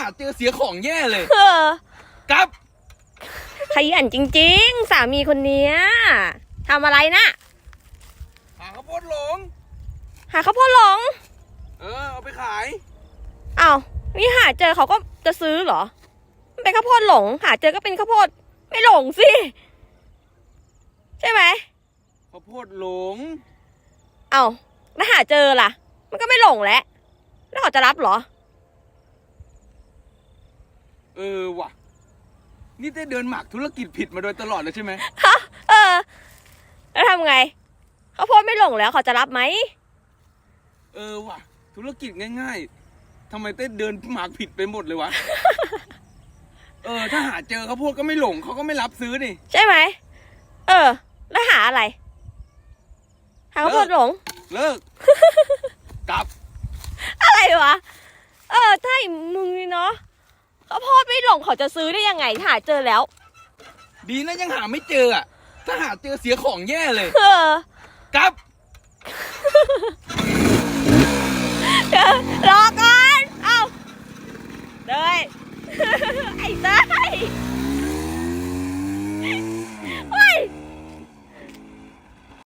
หาเจอเสียของแย่เลยเออกลับขยันจริง ๆ สามีคนเนี้ยทำอะไรนะหาข้าวโพดหลง หาข้าวโพดหลง เออเอาไปขายอ้าวนี่หาเจอเขาก็จะซื้อเหรอ มันเป็นข้าวโพดหลง หาเจอก็เป็นข้าวโพดไม่หลงสิ ใช่ไหมข้าวโพดหลงเอ้าแล้วหาเจอล่ะ มันก็ไม่หลงแล้วแล้วเขาจะรับเหรอเออว่ะ นี่ได้เดินหมากธุรกิจผิดมาโดยตลอดเลยใช่ไหมฮะเออ แล้วทำไงข้าวโพดไม่หลงแล้วเขาจะรับไหม เออว่ะ ธุรกิจง่าย ๆทำไมเต้เดินหมากผิดไปหมดเลยวะ เออ ถ้าหาเจอข้าวโพดก็ไม่หลงเขาก็ไม่รับซื้อนี่ ใช่ไหม เออ แล้วหาอะไร หาข้าวโพดหลง เลิก กลับ อะไรวะ เออใช่มึงนี่เนาะ ข้าวโพดไม่หลงเขาจะซื้อได้ยังไงหาเจอแล้ว ดีนะยังหาไม่เจออะ ถ้าหาเจอเสียของแย่เลย เออกลับ เดี๋ยวรอก่อน เอ้าเด้ยไอ้เด้ย